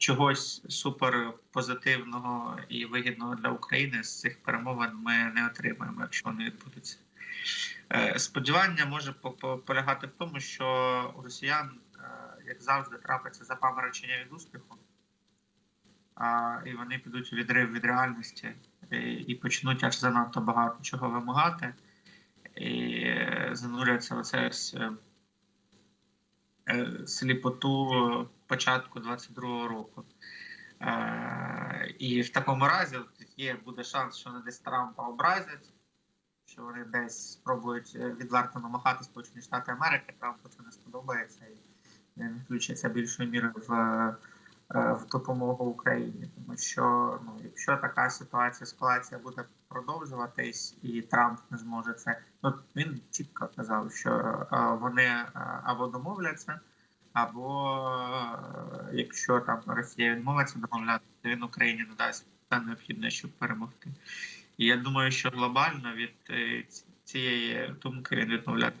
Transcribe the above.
чогось супер позитивного і вигідного для України з цих перемовин ми не отримаємо, якщо вони відбудуться. Е, Сподівання може по- по- полягати в тому, що у росіян, е, як завжди, трапиться запаморочення від успіху, і вони підуть у відрив від реальності і, і почнуть аж занадто багато чого вимагати, і е, зануряться в це е, сліпоту початку 22-го року. Е, і в такому разі є буде шанс, що вони десь Трампа образять, що вони десь спробують е, відверто намахати Сполучені Штати Америки, Трампу це не сподобається і він включиться більшою мірою в, е, в допомогу Україні. Тому що ну, якщо така ситуація, ескалація буде продовжуватись, і Трамп не зможе це, ну він чітко казав, що е, вони е, або домовляться. Або е, якщо там Росія відмовиться домовляти, то він Україні надасть все необхідне, щоб перемогти. І я думаю, що глобально від е, цієї думки він відмовляти